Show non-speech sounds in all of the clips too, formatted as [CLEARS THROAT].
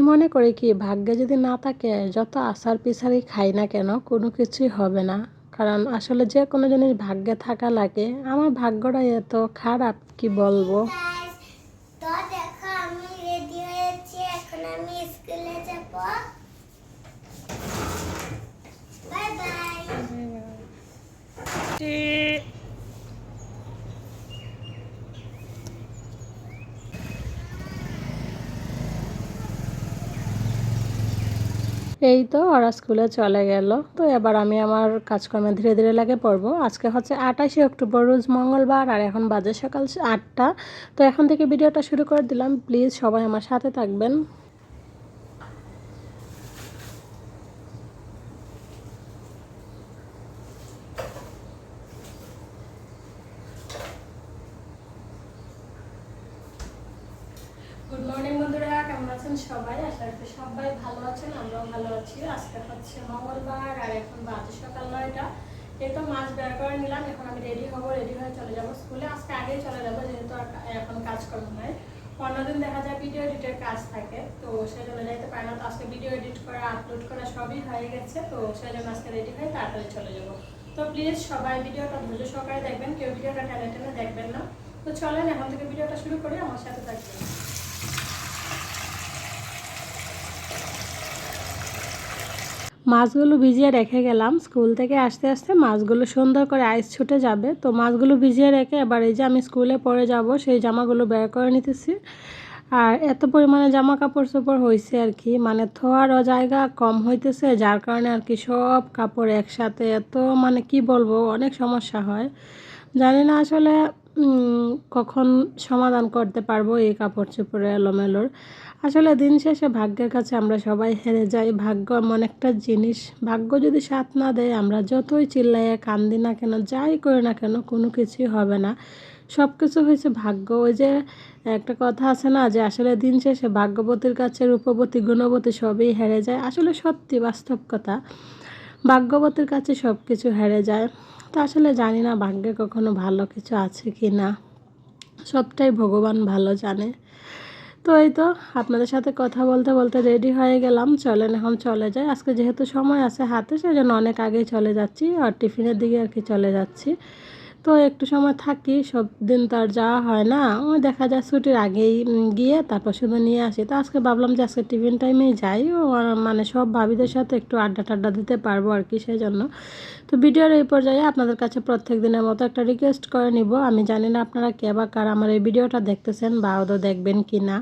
আমি মনে করি কি, ভাগ্যে যদি না থাকে, যত আসার পিছারি খাই না কেন, কোনো কিছুই হবে না। কারণ আসলে যে কোনো জিনিস ভাগ্যে থাকা লাগে। আমার ভাগ্যটা এত খারাপ, কি বলব? দেখো আমি রেডি হয়েছি, এখন আমি স্কুলে যাব বাই বাই এই তো ওরা স্কুলে চলে গেল। তো এবার আমি আমার কাজকর্মে ধীরে ধীরে লাগে পড়ব। আজকে হচ্ছে আঠাশে অক্টোবর, রোজ মঙ্গলবার, আর এখন বাজে সকাল আটটা। তো এখন থেকে ভিডিওটা শুরু করে দিলাম। প্লিজ সবাই আমার সাথে থাকবেন। আছেন সবাই, আশা করি সবাই ভালো আছেন, আমরাও ভালো আছি। আজকে হচ্ছে মঙ্গলবার আর এখন বাজে সকাল নয়টা। তো মাছ বের করে নিলাম, এখন আমি রেডি হব, রেডি হয়ে চলে যাব স্কুলে। আজকে আগেই চলে যাব, যেহেতু এখন কাজকর্ম হয় অন্যদিন দেখা যায় ভিডিও এডিটের কাজ থাকে, তো সেই জন্য যাইতে পারে না। তো আজকে ভিডিও এডিট করা আপলোড করা সবই হয়ে গেছে, তো সেই জন্য আজকে রেডি হয়ে তাড়াতাড়ি চলে যাব। তো প্লিজ সবাই ভিডিওটা ধৈর্য সহকারে দেখবেন, কেউ ভিডিওটা টেনে টেনে দেখবেন না। তো চলেন, এখন থেকে ভিডিওটা শুরু করি, আমার সাথে থাকবেন। মাছগুলো ভিজিয়ে রেখে গেলাম। স্কুল থেকে আসতে আসতে মাছগুলো সুন্দর করে আইস ছুটে যাবে। তো মাছগুলো ভিজিয়ে রেখে এবার এই যে আমি স্কুলে পরে যাব, সেই জামাগুলো বের করে নিতেছি। আর এত পরিমাণে জামা কাপড় চোপড় হয়েছে আর কি মানে থোয়ারও জায়গা কম হইতেছে, যার কারণে আর কি সব কাপড় একসাথে এত মানে কি বলব, অনেক সমস্যা হয়। জানি না আসলে কখন সমাধান করতে পারব এই কাপড় চোপড়ে এলোমেলোর। আসলে দিন শেষে ভাগ্যের কাছে আমরা সবাই হেরে যাই। ভাগ্য এমন একটা জিনিস। ভাগ্য যদি সাথ না দেয়, আমরা যতই চিল্লাইয়ে কান্দি না কেন, যাই করি না কেন, কোনো কিছুই হবে না। সব কিছু হয়েছে ভাগ্য। ওই যে একটা কথা আছে না, যে আসলে দিন শেষে ভাগ্যবতীর কাছে রূপবতী, গুণবতী সবই হেরে যায়। আসলে সত্যি বাস্তব কথা, ভাগ্যবতীর কাছে সব কিছু হেরে যায়। তো আসলে জানি না ভাগ্যে কখনো ভালো কিছু আছে কি না সবটাই ভগবান ভালো জানে। তো এই তো? আপনাদের সাথে কথা বলতে বলতে রেডি হয়ে গেলাম। চলেন এখন চলে যাই। আজকে যেহেতু সময় আছে হাতে, সেজন্য অনেক আগেই চলে যাচ্ছি, আর টিফিনের দিকে আর কি চলে যাচ্ছি। তো একটু সময় থাকি, সব দিন তো আর যাওয়া হয় না। ওই দেখা যায় ছুটির আগেই গিয়ে তারপর শুধু নিয়ে আসি। তো আজকে ভাবলাম যে আজকে টিফিন টাইমেই যাই। ও মানে সব ভাবিদের সাথে একটু আড্ডা টাড্ডা দিতে পারব আর কি সেই জন্য তো ভিডিওর এই পর্যায়ে আপনাদের কাছে প্রত্যেক দিনের মতো একটা রিকোয়েস্ট করে নিব। আমি জানি না আপনারা কে বা কার আমার এই ভিডিওটা দেখতেছেন বা আদৌ দেখবেন কি না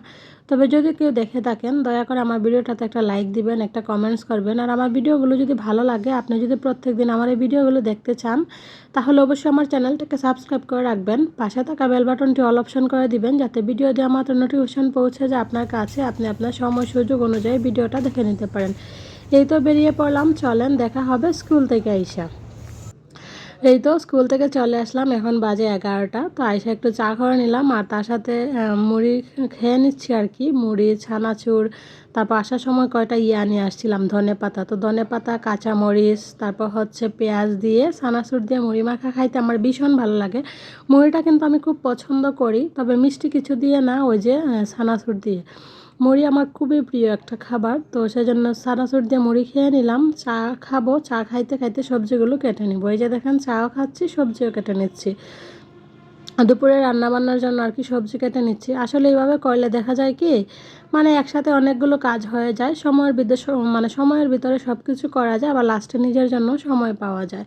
তবে যদি কেউ দেখে থাকেন, দয়া করে আমার ভিডিওটাতে একটা লাইক দিবেন, একটা কমেন্টস করবেন। আর আমার ভিডিওগুলো যদি ভালো লাগে, আপনি যদি প্রত্যেক দিন আমার এই ভিডিওগুলো দেখতে চান, তাহলে অবশ্যই আমার চ্যানেলটাকে সাবস্ক্রাইব করে রাখবেন। পাশে থাকা বেল বাটনটি অল অপশন করে দিবেন, যাতে ভিডিও দেওয়া মাত্র নোটিফিকেশন পৌঁছে যায় আপনার কাছে। আপনি আপনার সময়, সুযোগ অনুযায়ী ভিডিওটা দেখে নিতে পারেন। এই তো বেরিয়ে পড়লাম, চলেন দেখা হবে স্কুল থেকে আইসা। এই তো স্কুল থেকে চলে আসলাম, এখন বাজে এগারোটা। তো আইসা একটু চা করে নিলাম, আর তার সাথে মুড়ি খেয়ে নিচ্ছি আর কি। মুড়ি, ছানাচুর, তারপর আসার সময় কয়টা ইয়া নিয়ে আসছিলাম, ধনে পাতা। তো ধনে পাতা, কাঁচামরিচ, তারপর হচ্ছে পেঁয়াজ দিয়ে, ছানাচুর দিয়ে মুড়ি মাখা খাইতে আমার ভীষণ ভালো লাগে। মুড়িটা কিন্তু আমি খুব পছন্দ করি, তবে মিষ্টি কিছু দিয়ে না, ওই যে ছানাচুর দিয়ে। মুড়ি আমার খুবই প্রিয় একটা খাবার, তো সেজন্য সারাসুর দিয়ে মুড়ি খেয়ে নিলাম। চা খাব, চা খাইতে খাইতে সবজিগুলো কেটে নিব। এই যে দেখেন, চাও খাচ্ছি, সবজিও কেটে নিচ্ছি। দুপুরে রান্না বান্নার জন্য আর কি সবজি কেটে নিচ্ছি। আসলে এইভাবে করলে দেখা যায় কি মানে একসাথে অনেকগুলো কাজ হয়ে যায়, সময়ের ভিতরে মানে সময়ের ভিতরে সব কিছু করা যায়, আবার লাস্টে নিজের জন্য সময় পাওয়া যায়।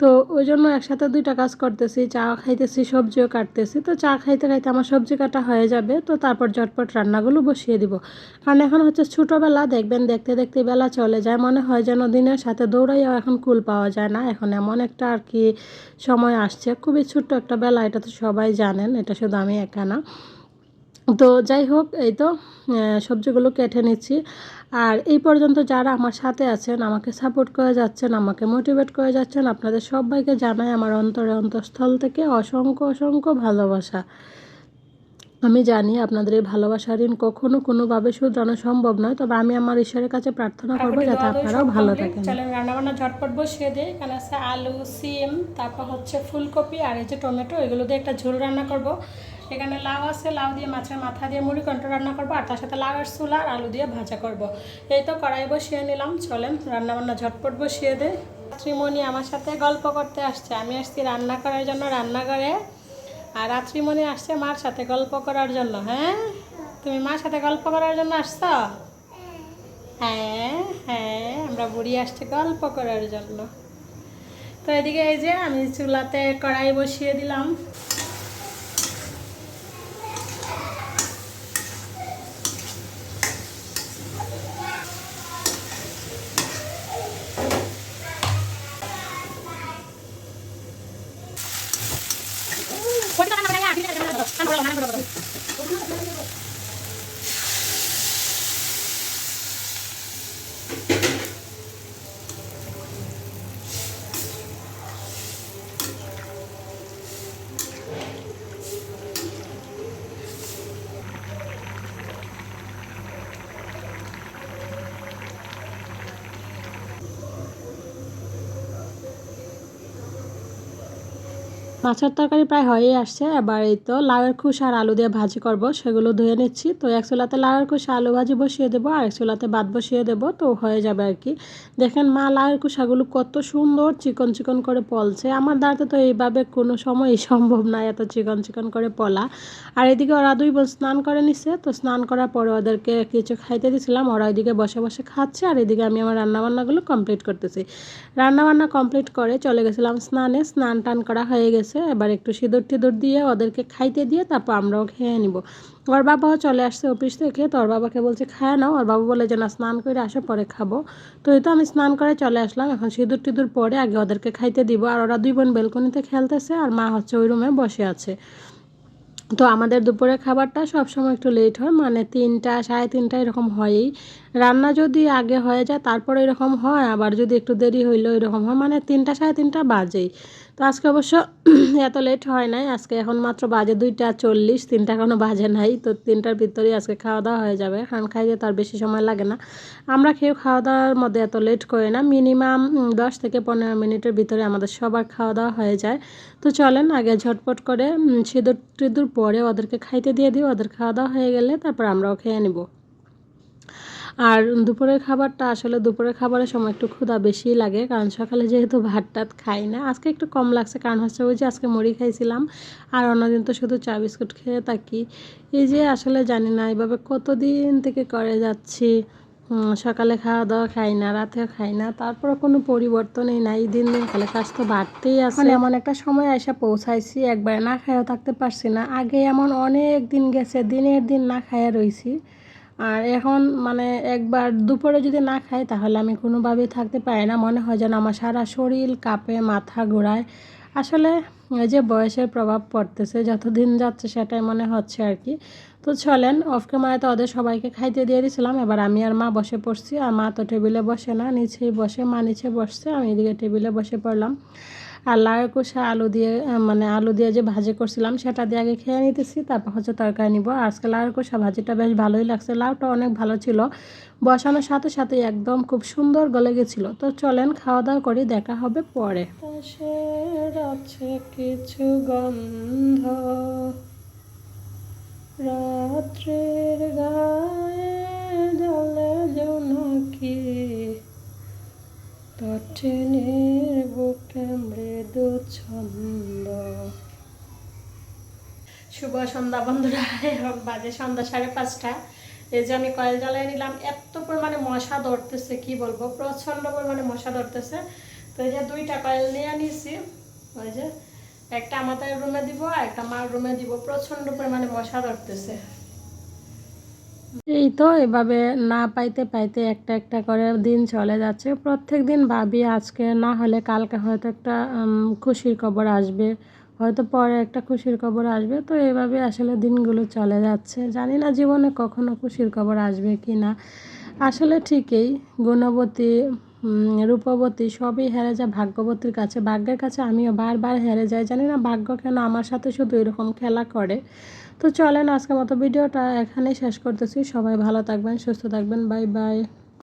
তো ওই জন্য একসাথে দুইটা কাজ করতেছি, চা খাইতেছি, সবজিও কাটতেছি। তো চা খাইতে খাইতে আমার সবজি কাটা হয়ে যাবে, তো তারপর ঝটপট রান্নাগুলো বসিয়ে দিব। কারণ এখন হচ্ছে ছোটোবেলা, দেখবেন দেখতে দেখতে বেলা চলে যায়, মনে হয় যেন দিনের সাথে দৌড়াইয়াও এখন কুল পাওয়া যায় না। এখন এমন একটা আর কি সময় আসছে, খুবই ছোট্ট একটা বেলা, এটা তো সবাই জানেন, এটা শুধু আমি একা না। তো যাই হোক, এই তো সবজিগুলো কেটে নিচ্ছি। আর এই পর্যন্ত যারা আমার সাথে আছেন, আমাকে সাপোর্ট করে যাচ্ছেন, আমাকে মোটিভেট করে যাচ্ছেন, আপনাদের সবাইকে জানাই আমার অন্তরে অন্তঃস্থল থেকে অসংখ্য অসংখ্য ভালোবাসা। আমি জানি আপনাদের এই ভালোবাসার ঋণ কখনো কোনোভাবে শুধরানো সম্ভব নয় তবে আমি আমার ঈশ্বরের কাছে প্রার্থনা করব যাতে আপনারাও ভালো থাকেন। চলেন রান্নাবান্না ঝটপট বসিয়ে দিই। এখানে আছে আলু সিম তারপর হচ্ছে ফুলকপি আর এই যে টমেটো এগুলো দিয়ে একটা ঝোল রান্না করব। এখানে লাউ আছে লাউ দিয়ে মাছের মাথা দিয়ে মুড়ি কন্ট্রো রান্না করব আর তার সাথে লাউ আর চুলা আর আলু দিয়ে ভাজা করব। এই তো কড়াই বসিয়ে নিলাম চলেন রান্না বান্না ঝটপট বসিয়ে দেয় রাত্রিমণি আমার সাথে গল্প করতে আসছে আমি আসছি রান্না করার জন্য রান্নাঘরে। আর রাত্রি মনে আসছে মার সাথে গল্প করার জন্য হ্যাঁ? তুমি মার সাথে গল্প করার জন্য আসছ? হ্যাঁ হ্যাঁ আমরা বুড়ি আসছে গল্প করার জন্য। তো এদিকে এই যে আমি চুলাতে কড়াই বসিয়ে দিলাম। মাছের তরকারি প্রায় হয়েই আসছে। এবার এই তো লাউয়ের খুশ আর আলু দিয়ে ভাজি করব, সেগুলো ধুয়ে নিচ্ছি। তো এক চুলাতে লাউয়ের খুশ আলু ভাজি বসিয়ে দেবো আর এক চুলাতে ভাত বসিয়ে দেবো, তো হয়ে যাবে আর কি। দেখেন মা, লাউয়ের কুশাগুলো কত সুন্দর চিকন চিকন করে পলছে। আমার দাঁড়াতে তো এইভাবে কোনো সময়ই সম্ভব না এত চিকন চিকন করে পলা। আর এদিকে ওরা দুই বোন স্নান করে নিচ্ছে তো স্নান করার পরে ওদেরকে কিছু খাইতে দিয়েছিলাম ওরা ওইদিকে বসে বসে খাচ্ছে আর এদিকে আমি আমার রান্নাবান্নাগুলো কমপ্লিট করতেছি। রান্নাবান্না কমপ্লিট করে চলে গেছিলাম স্নানে। স্নান টান করা হয়ে গেছে। এবার একটু সিঁদুর টিঁদুর দিয়ে ওদেরকে খাইতে দিয়ে তারপর আমরাও খেয়ে নিব। ওর বাবাও চলে আসছে অফিস থেকে, তো ওর বাবাকে বলছে, খায় নাও। ওর বাবা বলে যে, না, স্নান করে আসো পরে খাব। তো এই তো আমি স্নান করে চলে আসলাম। এখন সিঁদুর টিঁদুর পরে আগে ওদেরকে খাইতে দিব। আর ওরা দুই বোন বেলকনিতে খেলতেছে আর মা হচ্ছে ওই রুমে বসে আছে। তো আমাদের দুপুরের খাবারটা সবসময় একটু লেট হয় মানে তিনটা, সাড়ে তিনটা এরকম হয়ই। রান্না যদি আগে হয়ে যায়, তারপরে এরকম হয়, আবার যদি একটু দেরি হইল এরকম হয় মানে তিনটা সাড়ে তিনটা বাজেই। তো আজকে অবশ্য [CLEARS THROAT] এত লেট হয় নাই, আজকে এখন মাত্র বাজে দুইটা চল্লিশ, তিনটা কোনো বাজে নাই, তো তিনটার ভিতরেই আজকে খাওয়া দাওয়া হয়ে যাবে। কারণ খাইতে তার বেশি সময় লাগে না। আমরা খেয়ে খাওয়া দাওয়ার মধ্যে এত লেট করি না মিনিমাম দশ থেকে পনেরো মিনিটের ভিতরে আমাদের সবার খাওয়া দাওয়া হয়ে যায়। তো চলেন আগে ঝটপট করে সিঁদুর টিঁদুর পরে ওদেরকে খাইতে দিয়ে দিই, ওদের খাওয়া দাওয়া হয়ে গেলে তারপর আমরাও খেয়ে নিব। আর দুপুরের খাবারটা আসলে দুপুরের খাবারের সময় একটু ক্ষুধা বেশি লাগে, কারণ সকালে যেহেতু ভাত টাত খাই না, আজকে একটু কম লাগছে, কারণ হচ্ছে ওই যে আজকে মুড়ি খাইছিলাম, আর অন্যদিন তো শুধু চা বিস্কুট খেয়ে থাকি। এই যে আসলে জানি না এইভাবে কতদিন থেকে করে যাচ্ছি সকালে খাওয়া দাওয়া খাই না, রাতেও খাই না তারপরে কোনো পরিবর্তনই নাই, দিন দিন খালি তো বাড়তেই আছে। মানে এমন একটা সময় এসে পৌঁছাইছি, একবার না খাইও থাকতে পারছি না, আগে এমন অনেক দিন গেছে, দিনের দিন না খাইয়া রইছি আর এখন মানে একবার দুপুরে যদি না খাই, তাহলে আমি কোনোভাবেই থাকতে পারি না। মনে হয় যেন আমার সারা শরীর কাঁপে, মাথা ঘোরায়। আসলে এই যে বয়সের প্রভাব পড়তেছে যত দিন যাচ্ছে সেটাই মনে হচ্ছে আর কি। তো চলেন অফ ক্যামেরাতে ওদের সবাইকে খাইতে দিয়ে দিয়েছিলাম এবার আমি আর মা বসে পড়ছি। আর মা তো টেবিলে বসে না, নিচেই বসে, মা নিচে বসছে, আমি এদিকে টেবিলে বসে পড়লাম। আর লাউয়ের কুষা আলু দিয়ে মানে আলু দিয়ে যে ভাজি করছিলাম, সেটা দিয়ে আগে খেয়ে নিতেছি, তারপর হচ্ছে তরকারি নিব। আজকে লাউয়ের কষা ভাজিটা বেশ ভালোই লাগছে, লাউটা অনেক ভালো ছিল। বসানোর সাথে সাথে একদম খুব সুন্দর গলে গেছিল। তো চলেন খাওয়া দাওয়া করি, দেখা হবে পরে। কিছু গন্ধ। রাত্রের গায়ে জলে জনকি তটিনীর বুকে মৃদু ছন্দ। শুভ সন্ধ্যা বন্ধুরা, এখন বাজে সন্ধ্যা সাড়ে পাঁচটা। এই যে আমি কয়েল জ্বালিয়ে নিলাম, এত পরিমাণে মশা ধরতেছে, কি বলব, প্রচণ্ড পরিমাণে মশা ধরতেছে। তো এই যে দুইটা কয়েল নিয়ে নিছি ওই যে একটা আমাদের রুমে দিব আর একটা মার রুমে দিব, প্রচণ্ড পরিমাণে মশা ধরতেছে। এই তো এভাবে না পাইতে পাইতে একটা একটা করে দিন চলে যাচ্ছে। প্রত্যেক দিন ভাবি আজকে না হলে কালকে হয়তো একটা খুশির খবর আসবে, হয়তো পরে একটা খুশির খবর আসবে। তো এইভাবে আসলে দিনগুলো চলে যাচ্ছে। জানি না জীবনে কখনো খুশির খবর আসবে কি না আসলে ঠিকই, গুণবতী রূপবতী সবই হেরে যায় ভাগ্যবতীর কাছে। ভাগ্যের কাছে আমিও বারবার হেরে যাই। জানি না ভাগ্য কেন আমার সাথে শুধু এরকম খেলা করে। তো চলেন আজকের মতো ভিডিওটা এখানেই শেষ করতেছি। সবাই ভালো থাকবেন, সুস্থ থাকবেন, বাই বাই।